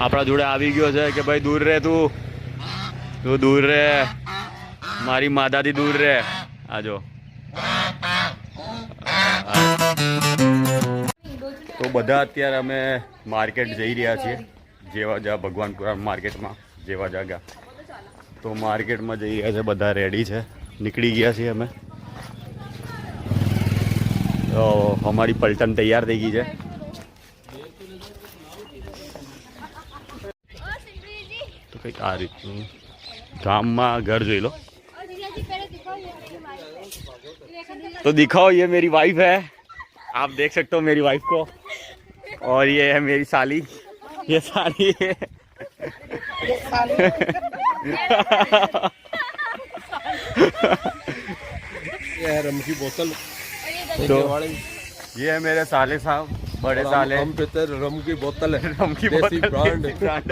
આપણા જોડે આવી ગયો છે કે ભાઈ દૂર રહે તું. તું દૂર રહે મારી માતાથી દૂર રહે આજો તો બધા અત્યારે અમે માર્કેટ જઈ રહ્યા છીએ. જેવા જા ભગવાનપુરા માર્કેટમાં, જેવા જાગા તો માર્કેટમાં જઈ રહ્યા છે, બધા રેડી છે. નીકળી ગયા છીએ અમે. તો અમારી પલટન તૈયાર થઈ ગઈ છે. તો કંઈક આ રીતનું ગામમાં ઘર જોઈ લો तो दिखाओ ये मेरी वाइफ है आप देख सकते हो मेरी वाइफ को और ये है मेरी साली ये साली है ये है रम की बोतल तो वाले ये है मेरे साले साहब बड़े साले हम पे तो रम की बोतल है रम की देसी बोतल, ब्रांड देसी brand.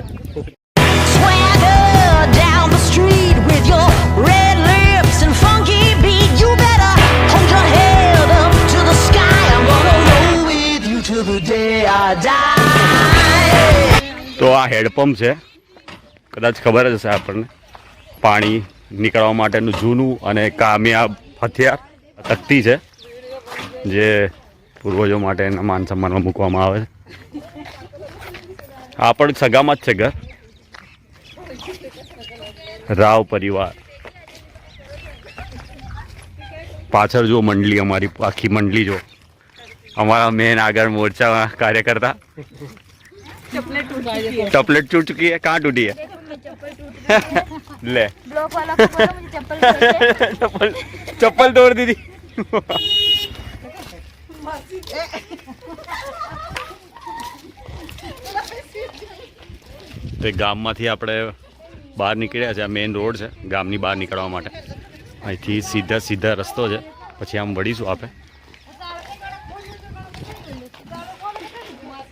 Swagger down the street with your red lips and funky beat. You better hold your head up to the sky. I'm gonna roll with you till the day I die. તો આ હેડપંપ છે કદાચ ખબર જ હશે આપણને પાણી નીકળવા માટેનું જૂનું અને કામયાબ હથિયાર તકતી છે જે પૂર્વજો માટે એના માન સન્માનમાં મૂકવામાં આવે છે. આ પણ સગામાં જ છે ઘર. રાવ પરિવાર. પાછળ જો મંડળી અમારી આખી મંડળી જો અમારા મેન આગળ મોરચા કાર્યકર્તા. ટપલેટ તૂટ ચૂકી હે કાં તૂટી હે? લે. ચપ્પલ તોડ દીધી. તે ગામમાંથી આપણે બહાર નીકળ્યા છે, આ મેઇન રોડ છે, ગામની બહાર નીકળવા માટે. અહીંથી સીધા સીધા રસ્તો છે, પછી આમ વળીશું આપણે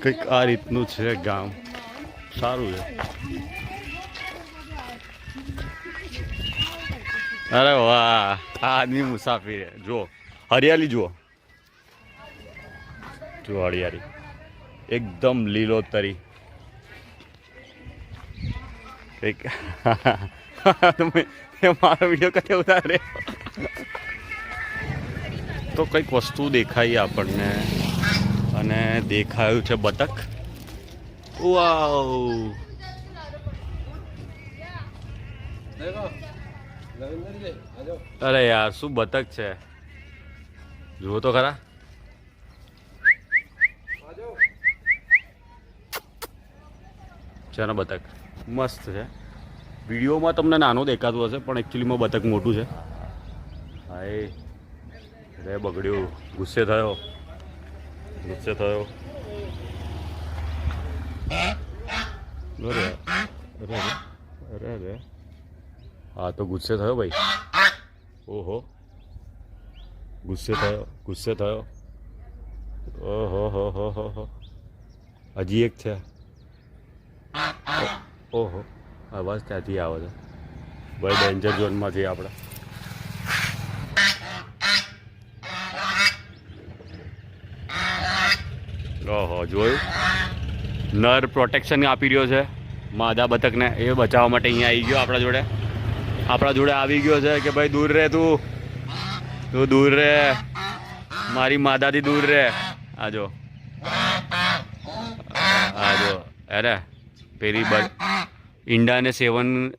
કંઈક આ રીતનું છે ગામ. સારું છે. અરે વાહ આ મુસાફરી જુઓ, હરિયાળી જુઓ. જો એકદમ લીલોતરી. તમે મારો વીડિયો કઈ ઉતારે તો કંઈક વસ્તુ દેખાઈ આપણને. અને દેખાયું છે બતક. વાવ! અરે યાર, શું બતક છે? જુઓ તો ખરા. છે ને બતક? મસ્ત છે. વિડીયોમાં તમને નાનું દેખાતું હશે, પણ એકચ્યુઅલીમાં બતક મોટું છે. હાય. રે બગડ્યું. ગુસ્સે થયો. ગુસ્સે થયો. અરે અરે અરે. હા, તો ગુસ્સે થયો ભાઈ? ઓહો. ગુસ્સે થયો ગુસ્સે થયો. ઓહો, હો હો હો હો. હજી એક છે. ઓહો, અવાજ ત્યાંથી આવે છે. ભાઈ ડેન્જર ઝોનમાંથી આપણે. ઓહો, જોયું? નર પ્રોટેક્શન આપી રહ્યો છે માદા બતકને. એ બચાવવા માટે અહીંયા આવી ગયો આપણા જોડે. આપણા જોડે આવી ગયો છે કે ભાઈ, દૂર રહે તું. તું દૂર રહે મારી માદાથી દૂર રહે આજો આજો અરે પેલી ઈંડાને સેવન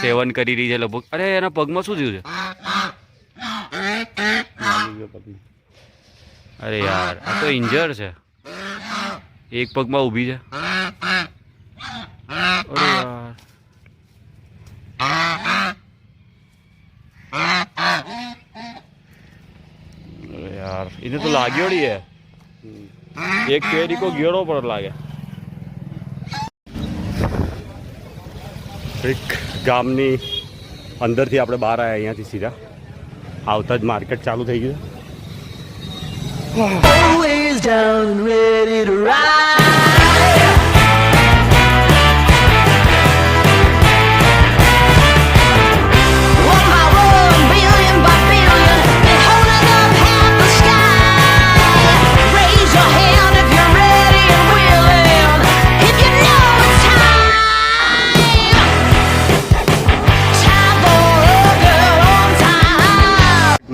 સેવન કરી રહી છે લગભગ. અરે, એના પગમાં શું થયું છે? અરે યાર, આ તો ઇન્જર છે. એક પગમાં ઊભી છે. યાર. એને તો લાગ્યો હે એક કેરી કો ગેડો પણ લાગે. એક ગામની અંદરથી આપણે બહાર આવ્યા અહીંયાથી સીધા. આવતા જ માર્કેટ ચાલુ થઈ ગયું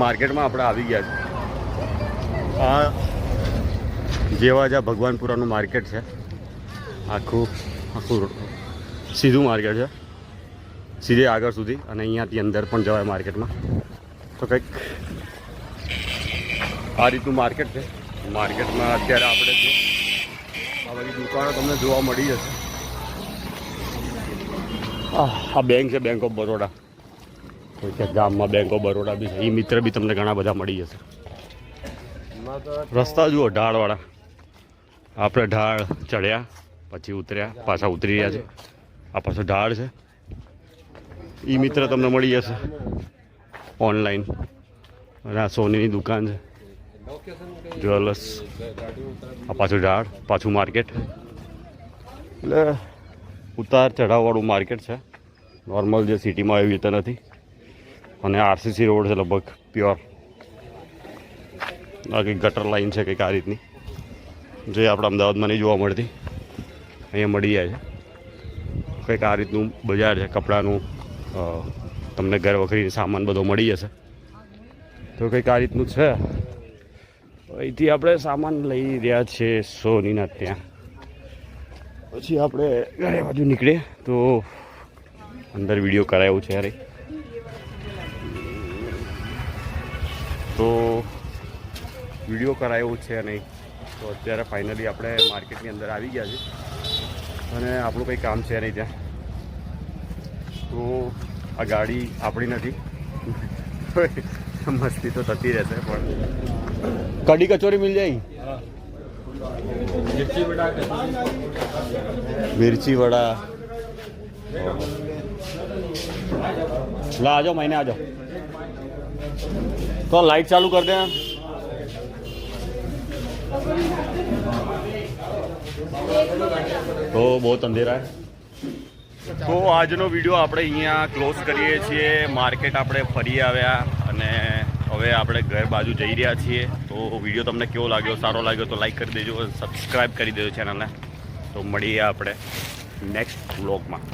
માર્કેટમાં આપણે આવી ગયા છે. આ જેવા જ ભગવાનપુરાનું માર્કેટ છે, આખું આખું સીધું માર્કેટ છે. સીધે આગળ સુધી અને અહીંયાથી અંદર પણ જવાય માર્કેટમાં. તો કંઈક આ રીતનું માર્કેટ છે. માર્કેટમાં અત્યારે આપણે છે આ બધી દુકાનો તમને જોવા મળી જશે. આ બેંક છે બેંક ઓફ બરોડા કોઈ કે ગામમાં બેંક ઓફ બરોડા બી છે. એ મિત્ર બી તમને ઘણા બધા મળી જશે. રસ્તા જુઓ, ઢાળવાળા. આપણે ઢાળ ચડ્યા, પછી ઉતર્યા, પાછા ઉતરી રહ્યા છે. આ પાછો ઢાળ છે. એ મિત્ર તમને મળી જશે. ઓનલાઈન અને આ સોનીની દુકાન છે. જ્વેલર્સ આ પાછું ઢાળ, પાછું માર્કેટ એટલે ઉતાર ચઢાવવાળું માર્કેટ છે. નોર્મલ જે સિટીમાં એવી રીતે નથી. અને આરસીસી રોડ છે લગભગ પ્યોર. આ કંઈક ગટર લાઈન છે કંઈક આ રીતની. જે આપણે અમદાવાદમાં નહીં જોવા મળતી. અહીંયા મળી જાય છે. કંઈક આ રીતનું બજાર છે, કપડાનું તમને ઘર વખરી સામાન બધો મળી જશે. તો કંઈક આ રીતનું છે. અહીંથી આપણે સામાન લઈ રહ્યા છીએ સોનીના ત્યાં. પછી આપણે ઘરે બાજુ નીકળીએ. તો અંદર વીડિયો કરાયો છે યાર તો વીડિયો કરાયો છે નહીં તો અત્યારે ફાઇનલી આપણે માર્કેટની અંદર આવી ગયા છે અને આપણું કંઈ કામ છે નહીં ત્યાં. તો આ ગાડી આપણી નથી. મસ્તી તો થતી રહેશે પણ કઢી કચોરી મિલ જાય? મિર્ચી વડા લા આજો મહિને આજો. तो लाइट चालू कर देना તો બહુ અંધેરા હે તો આજનો વિડીયો આપણે અહીંયા ક્લોઝ કરીએ છીએ માર્કેટ આપણે ફરી આવ્યા અને હવે આપણે ઘર બાજુ જઈ રહ્યા છીએ તો વિડીયો તમને કેવો લાગ્યો સારો લાગ્યો તો લાઈક કરી દેજો સબસ્ક્રાઈબ કરી દેજો ચેનલને તો મળીએ આપણે નેક્સ્ટ વ્લોગમાં